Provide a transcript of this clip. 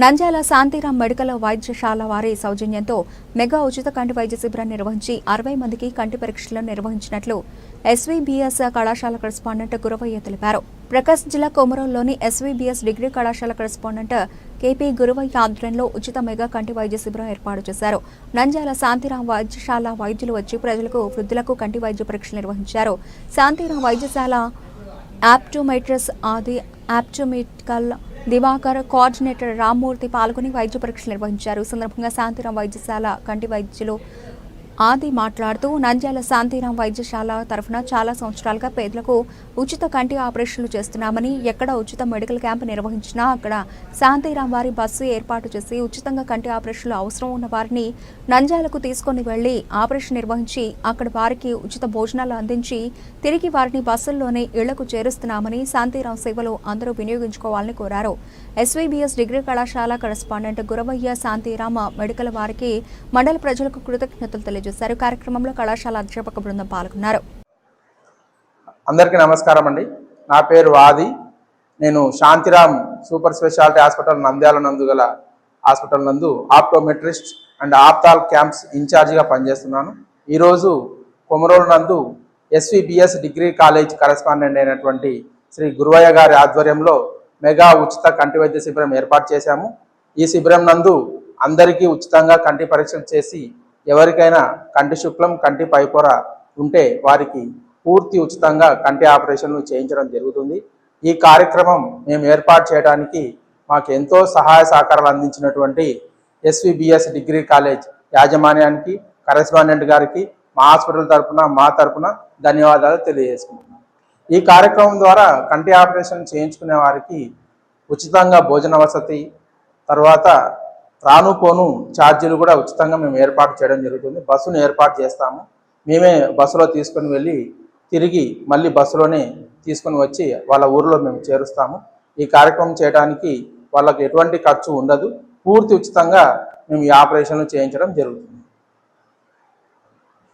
Nandyal Shantiram medical వైద్యశాల వారి సౌజన్యంతో మెగా ఉచిత కంటి వైద్య శిబిరం నిర్వహించి అరవై మందికి కంటి పరీక్షలు నిర్వహించినట్లు ఎస్వీబీఎస్ కళాశాల కరెస్పాండెంట్ గురవయ్య తెలిపారు. ప్రకాశ్ జిల్లా కొమరంలోని ఎస్వీబీఎస్ డిగ్రీ కళాశాల కరెస్పాండెంట్ కేపీ గురువయ్య ఆధ్వర్యంలో ఉచిత మెగా కంటి వైద్య శిబిరం ఏర్పాటు చేశారు. నంద్యాల శాంతిరాం వైద్యశాల వైద్యులు వచ్చి ప్రజలకు వృద్ధులకు కంటి వైద్య పరీక్షలు నిర్వహించారు. శాంతిరాం వైద్యశాల యాప్టోమెట్రస్ ఆది యాప్టోమెటికల్ దివాకర్ కోఆర్డినేటర్ రామ్మూర్తి పాల్గొని వైద్య పరీక్షలు నిర్వహించారు. సందర్భంగా శాంతిరాం వైద్యశాల కంటి వైద్యులు ఆది మాట్లాడుతూ నంద్యాల శాంతిరాం వైద్యశాల తరఫున చాలా సంవత్సరాలుగా పేదలకు ఉచిత కంటి ఆపరేషన్లు చేస్తున్నామని ఎక్కడ ఉచిత మెడికల్ క్యాంప్ నిర్వహించినా అక్కడ శాంతిరాం వారి బస్సు ఏర్పాటు చేసి ఉచితంగా కంటి ఆపరేషన్లు అవసరం ఉన్న వారిని నంద్యాలకు తీసుకొని వెళ్ళి ఆపరేషన్ నిర్వహించి అక్కడ వారికి ఉచిత భోజనాలు అందించి తిరిగి వారిని బస్సుల్లోనే ఇళ్ళకు చేరుస్తున్నామని శాంతిరాం సేవలు అందరూ వినియోగించుకోవాలని కోరారు. ఎస్వీబీఎస్ డిగ్రీ కళాశాల కరెస్పాండెంట్ గురవయ్య శాంతిరామ మెడికల్ వారికి మండల ప్రజలకు కృతజ్ఞతలు తెలియజేశారు. కార్యక్రమంలో కళాశాల అధ్యాపక బృందం పాల్గొన్నారు. అందరికీ నమస్కారం అండి. నా పేరు ఆది నేను Shantiram super speciality hospital Nandyal నందు గల హాస్పిటల్ నందు ఆప్టోమెట్రిస్ట్ అండ్ ఆప్తాల్ క్యాంప్స్ ఇన్ఛార్జిగా పనిచేస్తున్నాను. ఈరోజు కొమరోలు నందు ఎస్విబిఎస్ డిగ్రీ కాలేజ్ కరెస్పాండెంట్ అయినటువంటి శ్రీ గురువయ్య గారి ఆధ్వర్యంలో మెగా ఉచిత కంటి వైద్య శిబిరం ఏర్పాటు చేశాము. ఈ శిబిరం నందు అందరికీ ఉచితంగా కంటి పరీక్షలు చేసి ఎవరికైనా కంటి శుక్లం కంటి పైపొర ఉంటే వారికి పూర్తి ఉచితంగా కంటి ఆపరేషన్లు చేయించడం జరుగుతుంది. ఈ కార్యక్రమం మేము ఏర్పాటు చేయడానికి మాకు ఎంతో సహాయ సహకారాలు అందించినటువంటి ఎస్విబిఎస్ డిగ్రీ కాలేజ్ యాజమాన్యానికి కరెస్పాండెంట్ గారికి మా హాస్పిటల్ తరపున మా తరపున ధన్యవాదాలు తెలియజేసుకుంటున్నాం. ఈ కార్యక్రమం ద్వారా కంటి ఆపరేషన్ చేయించుకునే వారికి ఉచితంగా భోజన వసతి తర్వాత రాను పోను ఛార్జీలు కూడా ఉచితంగా మేము ఏర్పాటు చేయడం జరుగుతుంది. బస్సును ఏర్పాటు చేస్తాము. మేమే బస్సులో తీసుకొని వెళ్ళి తిరిగి మళ్ళీ బస్సులోనే తీసుకొని వచ్చి వాళ్ళ ఊరిలో మేము చేరుస్తాము. ఈ కార్యక్రమం చేయడానికి వాళ్ళకి ఎటువంటి ఖర్చు ఉండదు. పూర్తి ఉచితంగా మేము ఈ ఆపరేషన్లు చేయించడం జరుగుతుంది.